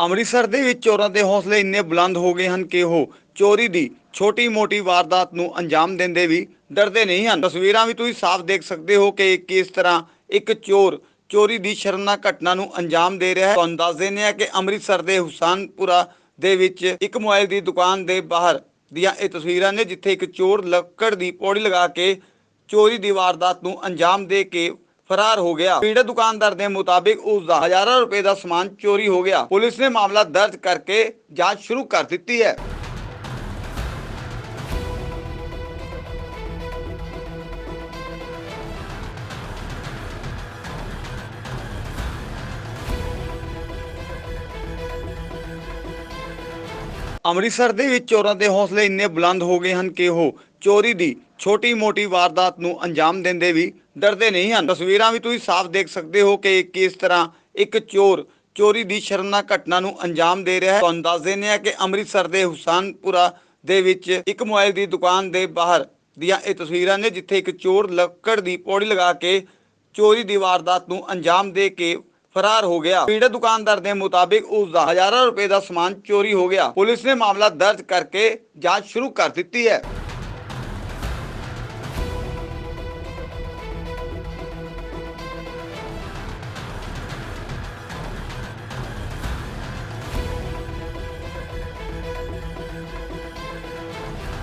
ਅੰਮ੍ਰਿਤਸਰ ਦੇ ਵਿੱਚ ਚੋਰਾਂ ਦੇ ਹੌਸਲੇ ਇੰਨੇ ਬੁਲੰਦ ਹੋ ਗਏ ਹਨ ਕਿ ਉਹ ਚੋਰੀ ਦੀ ਛੋਟੀ-ਮੋਟੀ ਵਾਰਦਾਤ ਨੂੰ ਅੰਜਾਮ ਦਿੰਦੇ ਵੀ ਡਰਦੇ ਨਹੀਂ ਹਨ। ਤਸਵੀਰਾਂ ਵੀ ਤੁਸੀਂ ਸਾਫ਼ ਦੇਖ ਸਕਦੇ ਹੋ ਕਿ ਕਿਸ ਤਰ੍ਹਾਂ ਇੱਕ ਚੋਰ ਚੋਰੀ ਦੀ ਸ਼ਰਮਨਾਕ ਘਟਨਾ ਨੂੰ ਅੰਜਾਮ ਦੇ ਰਿਹਾ ਹੈ। ਤੁਹਾਨੂੰ ਦੱਸ ਦਿੰਦੇ ਹਾਂ ਕਿ ਅੰਮ੍ਰਿਤਸਰ ਦੇ ਹੁਸੈਨਪੁਰਾ ਦੇ ਵਿੱਚ ਇੱਕ ਮੋਬਾਈਲ ਦੀ ਦੁਕਾਨ ਦੇ ਬਾਹਰ ਦੀਆਂ ਇਹ ਤਸਵੀਰਾਂ ਨੇ, ਜਿੱਥੇ ਇੱਕ ਚੋਰ ਲੱਕੜ ਦੀ ਪੌੜੀ ਲਗਾ ਕੇ ਚੋਰੀ ਦੀ ਵਾਰਦਾਤ ਨੂੰ ਅੰਜਾਮ ਦੇ ਕੇ ਫਰਾਰ ਹੋ ਗਿਆ। ਪੀੜਤ ਦੁਕਾਨਦਾਰ ਦੇ ਮੁਤਾਬਿਕ ਉਸ ਦਾ ਹਜ਼ਾਰਾਂ ਰੁਪਏ ਦਾ ਸਮਾਨ ਚੋਰੀ ਹੋ ਗਿਆ। ਪੁਲਿਸ ਨੇ ਮਾਮਲਾ ਦਰਜ ਕਰਕੇ ਜਾਂਚ ਸ਼ੁਰੂ ਕਰ ਦਿੱਤੀ ਹੈ। ਅੰਮ੍ਰਿਤਸਰ ਦੇ ਵਿੱਚ ਚੋਰਾਂ ਦੇ ਹੌਸਲੇ ਇੰਨੇ ਬੁਲੰਦ ਹੋ ਗਏ ਹਨ ਕਿ ਉਹ ਚੋਰੀ ਦੀ ਛੋਟੀ-ਮੋਟੀ ਵਾਰਦਾਤ ਨੂੰ ਅੰਜਾਮ ਦਿੰਦੇ ਵੀ ਡਰਦੇ ਨਹੀਂ ਹਨ। ਤਸਵੀਰਾਂ ਵੀ ਤੁਸੀਂ ਸਾਫ਼ ਦੇਖ ਸਕਦੇ ਹੋ ਕਿ ਕਿਸ ਤਰ੍ਹਾਂ ਇੱਕ ਚੋਰ ਚੋਰੀ ਦੀ ਸ਼ਰਮਨਾਕ ਘਟਨਾ ਨੂੰ ਅੰਜਾਮ ਦੇ ਰਿਹਾ ਹੈ। ਤੁਹਾਨੂੰ ਦੱਸ ਦਿੰਦੇ ਹਾਂ ਕਿ ਅੰਮ੍ਰਿਤਸਰ ਦੇ ਹੁਸੈਨਪੁਰਾ ਦੇ ਵਿੱਚ ਇੱਕ ਮੋਬਾਈਲ ਦੀ ਦੁਕਾਨ ਦੇ ਬਾਹਰ ਦੀਆਂ ਇਹ ਤਸਵੀਰਾਂ ਨੇ, ਜਿੱਥੇ ਇੱਕ ਚੋਰ ਲੱਕੜ ਦੀ ਪੌੜੀ ਲਗਾ ਕੇ ਚੋਰੀ ਦੀ ਵਾਰਦਾਤ ਨੂੰ ਅੰਜਾਮ ਦੇ ਕੇ ਫਰਾਰ ਹੋ ਗਿਆ। ਪੀੜਤ ਦੁਕਾਨਦਾਰ ਦੇ ਮੁਤਾਬਿਕ ਉਸ ਦਾ ਹਜ਼ਾਰਾਂ ਰੁਪਏ ਦਾ ਸਮਾਨ ਚੋਰੀ ਹੋ ਗਿਆ। ਪੁਲਿਸ ਨੇ ਮਾਮਲਾ ਦਰਜ ਕਰਕੇ ਜਾਂਚ ਸ਼ੁਰੂ ਕਰ ਦਿੱਤੀ ਹੈ।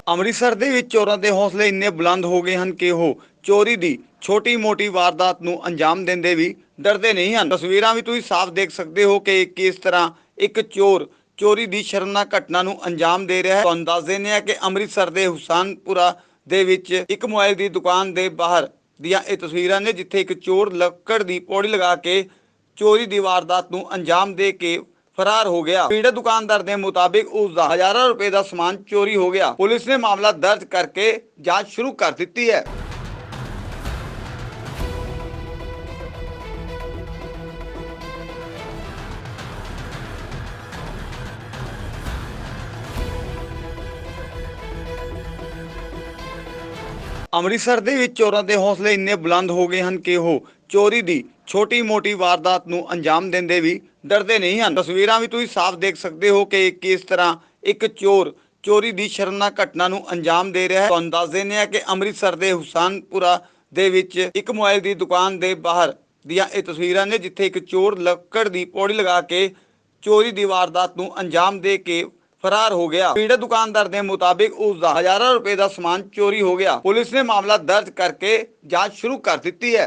ਅੰਮ੍ਰਿਤਸਰ ਦੇ ਵਿੱਚ ਚੋਰਾਂ ਦੇ ਹੌਸਲੇ ਇੰਨੇ ਬੁਲੰਦ ਹੋ ਗਏ ਹਨ ਕਿ ਉਹ ਚੋਰੀ ਦੀ ਛੋਟੀ-ਮੋਟੀ ਵਾਰਦਾਤ ਨੂੰ ਅੰਜਾਮ ਦਿੰਦੇ ਵੀ ਡਰਦੇ ਨਹੀਂ ਹਨ। ਤਸਵੀਰਾਂ ਵੀ ਤੁਸੀਂ ਸਾਫ਼ ਦੇਖ ਸਕਦੇ ਹੋ ਕਿ ਕਿਸ ਤਰ੍ਹਾਂ ਇੱਕ ਚੋਰ, ਚੋਰੀ ਦੀ ਸ਼ਰਮਨਾਕ ਘਟਨਾ ਨੂੰ ਅੰਜਾਮ ਦੇ ਰਿਹਾ ਹੈ। ਤੁਹਾਨੂੰ ਦੱਸ ਦਿੰਦੇ ਹਾਂ ਕਿ ਅੰਮ੍ਰਿਤਸਰ ਦੇ ਹੁਸੈਨਪੁਰਾ ਦੇ ਵਿੱਚ ਇੱਕ ਮੋਬਾਈਲ ਦੀ ਦੁਕਾਨ ਦੇ ਬਾਹਰ ਦੀਆਂ ਇਹ ਤਸਵੀਰਾਂ ਨੇ, ਜਿੱਥੇ ਇੱਕ ਚੋਰ ਲੱਕੜ ਦੀ ਪੌੜੀ ਲਗਾ ਕੇ ਚੋਰੀ ਦੀ ਵਾਰਦਾਤ ਨੂੰ ਅੰਜਾਮ ਦੇ ਕੇ ਫਰਾਰ ਹੋ ਗਿਆ। ਪੀੜਤ ਦੁਕਾਨਦਾਰ ਦੇ ਮੁਤਾਬਿਕ ਉਸ ਦਾ ਹਜ਼ਾਰਾਂ ਰੁਪਏ ਦਾ ਸਮਾਨ ਚੋਰੀ ਹੋ ਗਿਆ। ਪੁਲਿਸ ਨੇ ਮਾਮਲਾ ਦਰਜ ਕਰਕੇ ਜਾਂਚ ਸ਼ੁਰੂ ਕਰ ਦਿੱਤੀ ਹੈ। ਅੰਮ੍ਰਿਤਸਰ ਦੇ ਵਿੱਚ ਚੋਰਾਂ ਦੇ ਹੌਸਲੇ ਇੰਨੇ ਬੁਲੰਦ ਹੋ ਗਏ ਹਨ ਕਿ ਉਹ ਚੋਰੀ ਦੀ ਛੋਟੀ-ਮੋਟੀ ਵਾਰਦਾਤ ਨੂੰ ਅੰਜਾਮ ਦਿੰਦੇ ਵੀ ਡਰਦੇ ਨਹੀਂ ਹਨ। ਤਸਵੀਰਾਂ ਵੀ ਤੁਸੀਂ ਸਾਫ਼ ਦੇਖ ਸਕਦੇ ਹੋ ਕਿ ਕਿਸ ਤਰ੍ਹਾਂ ਇੱਕ ਚੋਰ ਚੋਰੀ ਦੀ ਸ਼ਰਮਨਾਕ ਘਟਨਾ ਨੂੰ ਅੰਜਾਮ ਦੇ ਰਿਹਾ ਹੈ। ਤੁਹਾਨੂੰ ਦੱਸ ਦਿੰਦੇ ਹਾਂ ਕਿ ਅੰਮ੍ਰਿਤਸਰ ਦੇ ਹੁਸੈਨਪੁਰਾ ਦੇ ਵਿੱਚ ਇੱਕ ਮੋਬਾਈਲ ਦੀ ਦੁਕਾਨ ਦੇ ਬਾਹਰ ਦੀਆਂ ਇਹ ਤਸਵੀਰਾਂ ਨੇ, ਜਿੱਥੇ ਇੱਕ ਚੋਰ ਲੱਕੜ ਦੀ ਪੌੜੀ ਲਗਾ ਕੇ ਚੋਰੀ ਦੀ ਵਾਰਦਾਤ ਨੂੰ ਅੰਜਾਮ ਦੇ ਕੇ ਫਰਾਰ ਹੋ ਗਿਆ। ਪੀੜਤ ਦੁਕਾਨਦਾਰ ਦੇ ਮੁਤਾਬਿਕ ਉਸ ਦਾ ਹਜ਼ਾਰਾਂ ਰੁਪਏ ਦਾ ਸਮਾਨ ਚੋਰੀ ਹੋ ਗਿਆ। ਪੁਲਿਸ ਨੇ ਮਾਮਲਾ ਦਰਜ ਕਰਕੇ ਜਾਂਚ ਸ਼ੁਰੂ ਕਰ ਦਿੱਤੀ ਹੈ।